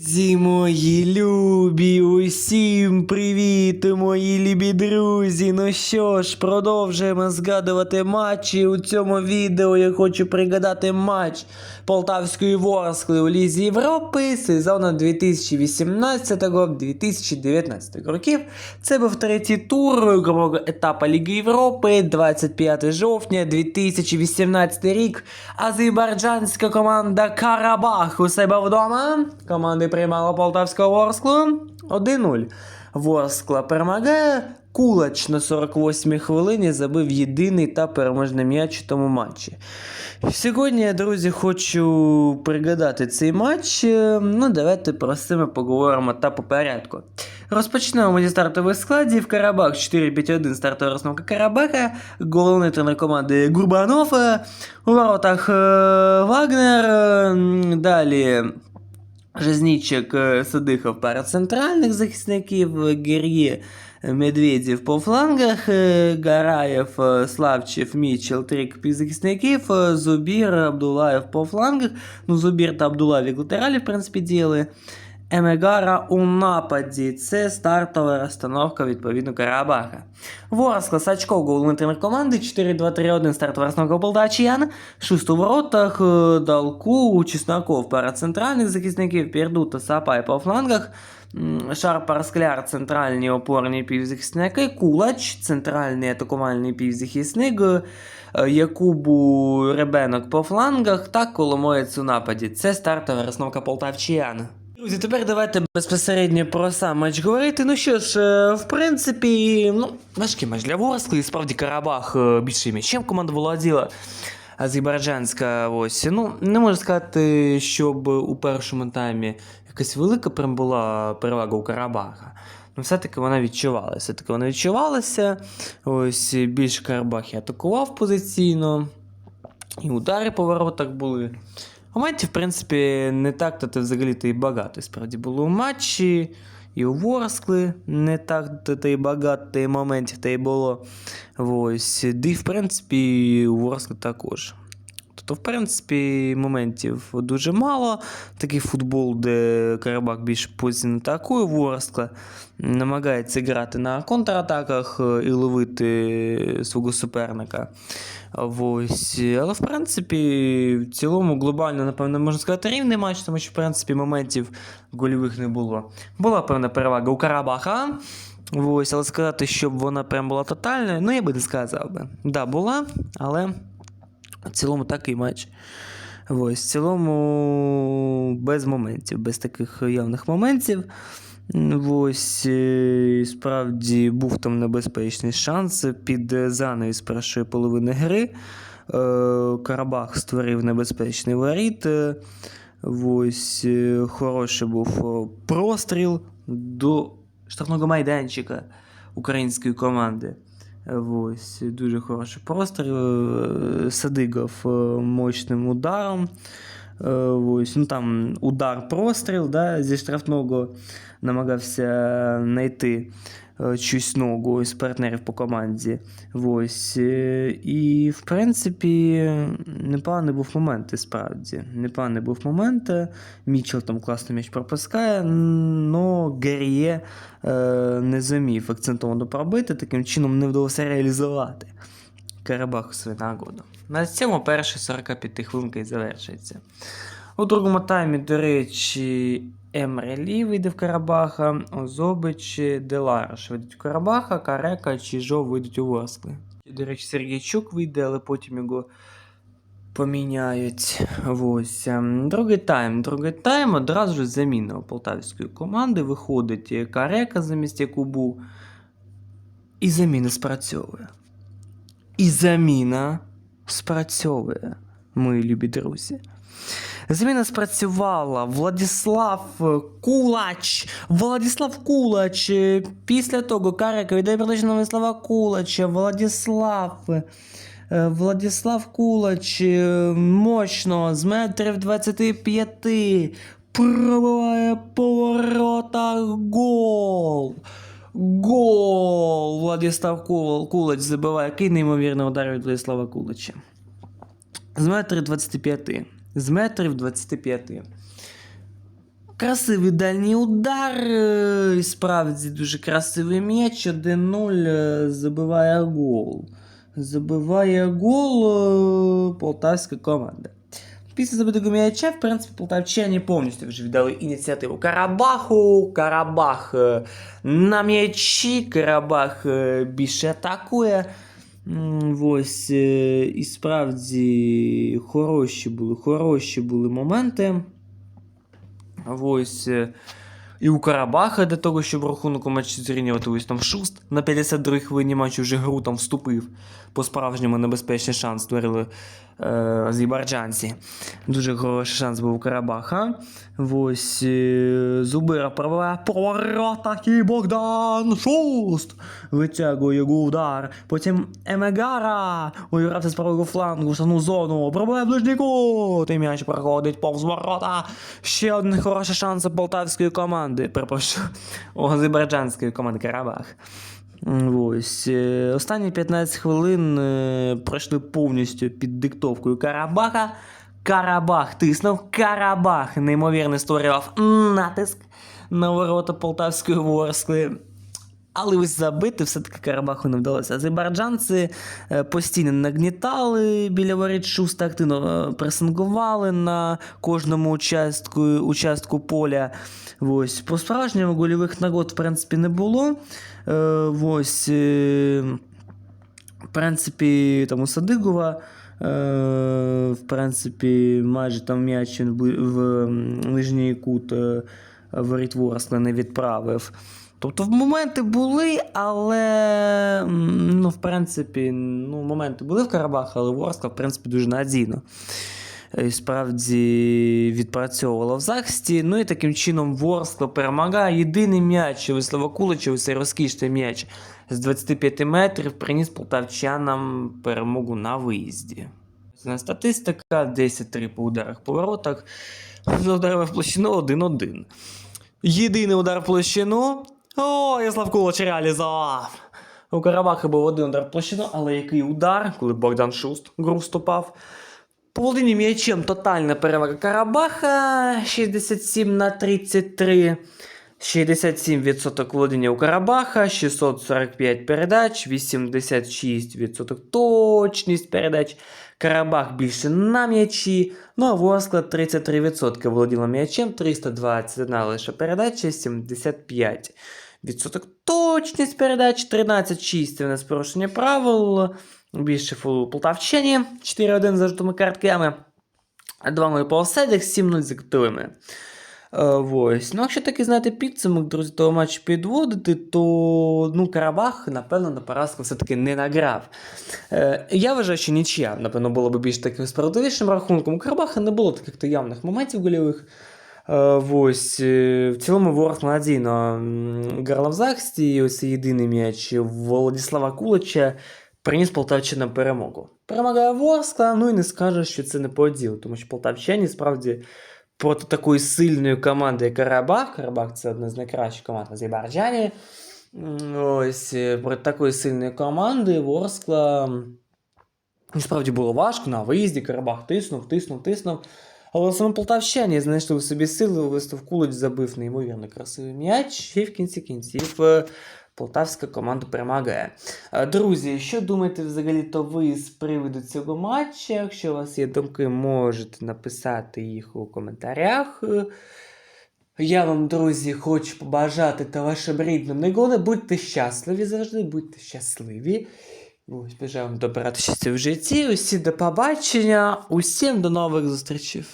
Зі мої любі, усім привіт, мої любі друзі. Ну що ж, продовжуємо згадувати матчі. У цьому відео я хочу пригадати матч Полтавської Ворскли у Лізі Європи сезону 2018-2019 років. Це був третій тур другого етапу Ліги Європи, 25 жовтня 2018 рік. Азербайджанська команда Карабах у себе вдома. Команди приймала Полтавську Ворсклу 1-0. Ворскла перемагає. Кулач на 48-й хвилині забив єдиний та переможний м'яч у тому матчі. Сьогодні, я, друзі, хочу пригадати цей матч. Ну, давайте про це поговоримо та по порядку. Розпочнемо зі стартових складів. Карабах 4-5-1 стартова розновка Карабаха. Головний тренер команди Гурбанов. У воротах е, Вагнер. Далі Жизнічик е, Садихов пара центральних захисників, Гер'є Медведів по флангах, Гараєв, Славчев, Мічел, трик півзахисників, е, Зубір, Абдулаєв по флангах. Ну, Зубір та Абдулаєв латералі, в принципі, діяли. Емегара у нападі. Це стартова розстановка відповідно Карабаха. Ворскла Сачков, головний тренер команди, 4-2-3-1 стартова розстановка Полтавчиян. Шуст у воротах, е, Далку, Чесноков, пара центральних захисників, Пердута, Сапай по флангах. М, Шарпар Скляр, центральні опорні півзахисники, Кулач, центральний атакувальний півзахисник, е, Якубу Ребенок по флангах та Коломоєць у нападі. Це стартова розновка полтавчиян. Друзі, тепер давайте безпосередньо про сам матч говорити. Ну що ж, е, в принципі, ну, важкий матч для Ворскли, справді Карабах е, більше м'ячем команда володіла. Азербайджанська, ось. Ну, не можу сказати, щоб у першому таймі якась велика прям була перевага у Карабаха. Ну, все-таки вона відчувалася. Все-таки вона відчувалася. Ось більше Карабах і атакував позиційно. І удари по воротах були. Моментів, в принципі, не так то взагалі то і багато. Справді було у матчі, і у Ворскли не так то і багато моментів та й було. Ось. Да і, в принципі, у Ворскли також. Тобто, в принципі, моментів дуже мало. Такий футбол, де Карабах більш позиційно атакує, Ворскла намагається грати на контратаках е, і ловити свого суперника. Ось. Але в принципі, в цілому глобально, напевно, можна сказати, рівний матч, тому що в принципі моментів гольових не було. Була певна перевага у Карабаха. Ось, але сказати, щоб вона прям була тотальною, ну я би не сказав би. Да, була, але в цілому такий матч. Ось, в цілому без моментів, без таких явних моментів. Ось е, справді був там небезпечний шанс під занавіс першої половини гри. Е, Карабах створив небезпечний воріт. Е, Ось хороший був простріл до штрафного майданчика української команди. Ось, дуже хороший простріл. Е, Садигов е, мощним ударом. Е, Ось, ну там удар простріл да, зі штрафного намагався знайти чусь ногу з партнерів по команді. Ось. е, І, в принципі, непоганий був момент, і справді. Непоганий був момент. Мічел там класно м'яч пропускає, але Гер'є е, не зумів акцентовано пробити, таким чином не вдалося реалізувати. Карабаху свою нагоду. На цьому перші 45 хвилинки і завершується. У другому таймі, до речі, Емрелі вийде в Карабаха, Озобич, Делараш вийдуть в Карабаха, Карека, Чижо вийдуть у Ворскли. До речі, Сергійчук вийде, але потім його поміняють. Ось. ем, Другий тайм. Другий тайм одразу ж заміна у полтавської команди. Виходить Карека замість Якубу. І заміна спрацьовує. І заміна спрацьовує, мої любі друзі. Заміна спрацювала. Владіслав Кулач. Владіслав Кулач. Е, Після того Карека віддає передачу Владислава Кулача. Владіслав. Е, Владіслав Кулач е, мощно з метрів 25 пробиває поворота гол. Гол! Владислав Кул- Кулач забиває. Який неймовірний удар від Владислава Кулача. З метрів 25. З метрів 25. Красивий дальній удар. е, І справді дуже красивий м'яч. 1-0 е, забиває гол. Забиває гол е, полтавська команда. Після забитого м'яча, в принципі, полтавчані повністю вже віддали ініціативу Карабаху. Карабах е, на м'ячі, Карабах е, більше атакує. Ось, е, і справді хороші були, хороші були моменти. Ось. І у Карабаха для того, щоб рахунок у матчі зрівнювати, ось там Шуст на 52-й хвилині матчу вже гру там вступив. По-справжньому небезпечний шанс створили е, азербайджанці. Дуже хороший шанс був у Карабаха. Ось е, Зубира пробиває поворот, і Богдан Шуст витягує удар. Потім Емегара увірався з правого флангу, в зону, пробиває ближній кут, м'яч проходить повз ворота. Ще один хороший шанс полтавської команди, перепрошую, у азербайджанської команди Карабах. Ось. е, Останні 15 хвилин е, пройшли повністю під диктовкою Карабаха. Карабах тиснув, Карабах неймовірно створював натиск на ворота Полтавської Ворскли. Але ось забити все-таки Карабаху не вдалося. Азербайджанці е, постійно нагнітали біля воріт Шуста, активно е, пресингували на кожному участку, участку поля. Ось. По-справжньому гольових нагод, в принципі, не було. Е, Ось. В принципі, там у Садигова. В принципі, майже там м'яч в нижній кут е, воріт не відправив. Тобто моменти були, але ну, в принципі, ну, моменти були в Карабах, але Ворскла, в принципі, дуже надійно. І справді відпрацьовувала в захисті. Ну і таким чином Ворскла перемагає. Єдиний м'яч Вислава Кулича, цей розкішний м'яч з 25 метрів приніс полтавчанам перемогу на виїзді. Це статистика: 10-3 по ударах по воротах. Ударами в площину 1-1. Єдиний удар в площину. О, Яслав Кулич реалізував. У Карабаха був один удар площину, але який удар, коли Богдан Шуст гру вступав. По володінню м'ячем тотальна перевага Карабаха 67 на 33. 67% володіння у Карабаха, 645 передач, 86% точність передач. Карабах більше на м'ячі. Ну а Ворскла 33% володіла м'ячем, 321 лише передача, 75%. Відсоток точність передач, 13-6 це у нас правил. Більше фолу Полтавчині, 4-1 за жовтими картками. 2-0 по оседах, 7-0 за кутовими. Е, Ось. Ну, якщо таки знаєте підсумок, друзі, того матчу підводити, то ну, Карабах, напевно, на поразку все-таки не награв. Е, я вважаю, що нічия, напевно, було б більш таким справедливішим рахунком. У Карабаха не було таких явних моментів гольових. Е, Ось. е, В цілому ворог надійно грала в захисті, і ось єдиний м'яч Володислава Кулича приніс Полтавчина перемогу. Перемагає Ворскла, ну і не скажеш, що це не поділ, тому що полтавчані справді проти такої сильної команди, як Карабах. Карабах це одна з найкращих команд в Азербайджані. Ось е, проти такої сильної команди Ворскла. Насправді було важко на виїзді. Карабах тиснув, тиснув, тиснув. Але саме полтавщані знайшли в собі сили, Вистав забив неймовірно красивий м'яч, і в кінці кінців е, полтавська команда перемагає. Е, Друзі, що думаєте взагалі то ви з приводу цього матча? Якщо у вас є думки, можете написати їх у коментарях. Я вам, друзі, хочу побажати та вашим рідним негоди. Будьте щасливі завжди, будьте щасливі. Ось, бажаю вам добра та щастя в житті. Усі до побачення. Усім до нових зустрічей.